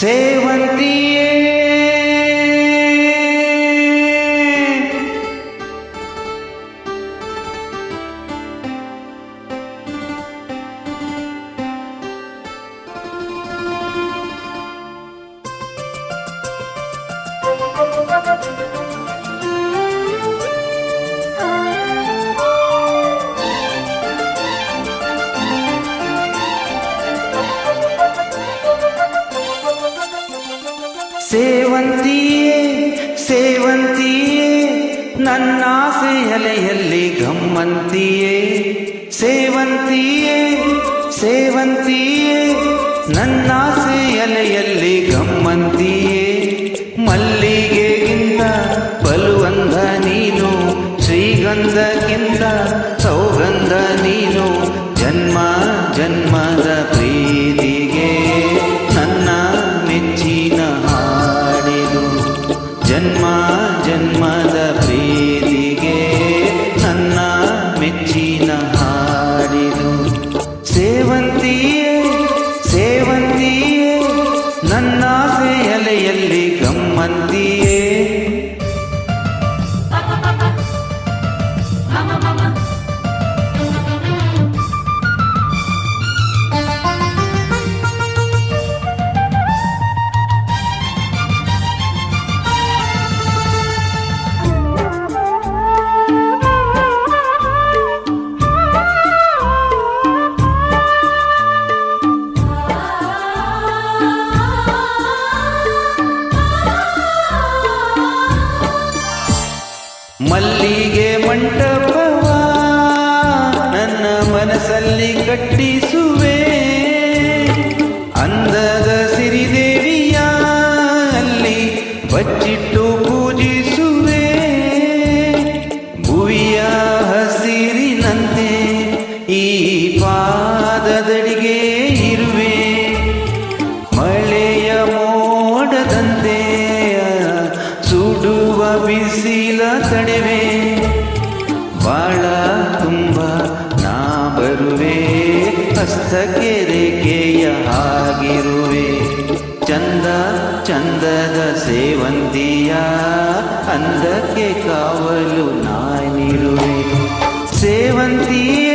ಸೇವಂತಿಯೇ ಸೇವಂತಿಯೇ ಸೇವಂತಿಯೇ ನನ್ನಾಸೆ ಅಲೆಯಲ್ಲಿ ಗಮ್ಮಂತಿಯೇ ಸೇವಂತಿಯೇ ಸೇವಂತಿಯೇ ನನ್ನಾಸೆ ಅಲೆಯಲ್ಲಿ ಗಮ್ಮಂತಿಯೇ ಮಲ್ಲಿಗೆಗಿಂತ ಜನ್ಮ ಜನ್ಮದ ಪ್ರೀತಿಗೆ ಮನಸ್ಸಲ್ಲಿ ಕಟ್ಟಿಸುವೆ. ಅಂದದ ಸಿರಿದೇವಿಯ ಅಲ್ಲಿ ಬಚ್ಚಿಟ್ಟು ಪೂಜಿಸುವೆ. ಭುವಿಯ ಹಸಿರಿನಂತೆ ಈ ಪಾದದಡಿಗೆ ಇರುವೆ. ಮಳೆಯ ಮೋಡದಂತೆ ಸುಡುವ ಬಿಸಿಲ ತಡೆವೆ. ಬಾಳ ರೇಖೆಯ ಆಗಿರುವೆ ಚಂದ ಚಂದದ ಸೇವಂತಿಯ ಅಂದಕ್ಕೆ ಕಾವಲು ನಾನಿರುವೆ. ಸೇವಂತಿಯೇ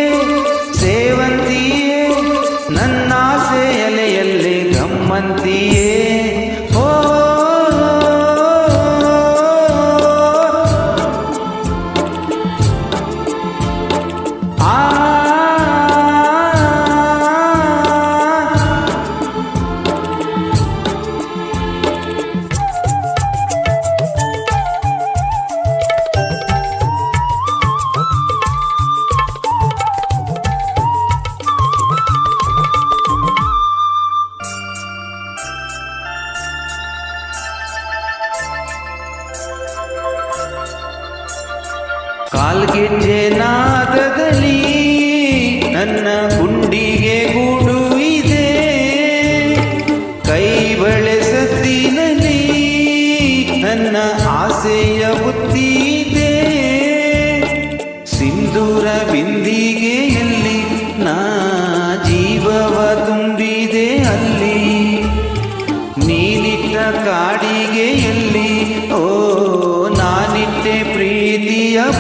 काल के चेन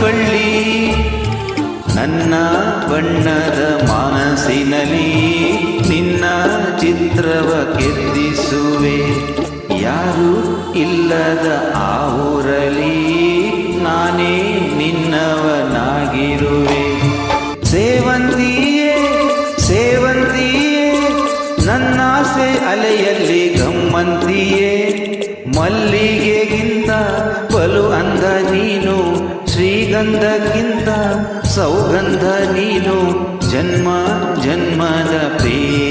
ಬಳ್ಳಿ ನನ್ನ ಬಣ್ಣದ ಮನಸ್ಸಿನಲ್ಲಿ ನಿನ್ನ ಚಿತ್ರವ ಕೆತ್ತಿಸುವೆ. ಯಾರು ಇಲ್ಲದ ಆ ಊರಲಿ ನಾನೇ ನಿನ್ನವನಾಗಿರುವೆ. ಸೇವಂತಿಯೇ ಸೇವಂತಿಯೇ, ನನ್ನಾಸೆ ಅಲೆಯಲ್ಲಿ ಗಮ್ಮಂತಿಯೇ. ಮಲ್ಲಿಗೆಗಿಂತ ಶ್ರೀಗಂಧಕ್ಕಿಂತ ಸೌಗಂಧ ನೀನು ಜನ್ಮ ಜನ್ಮದ ಪ್ರೀತಿ.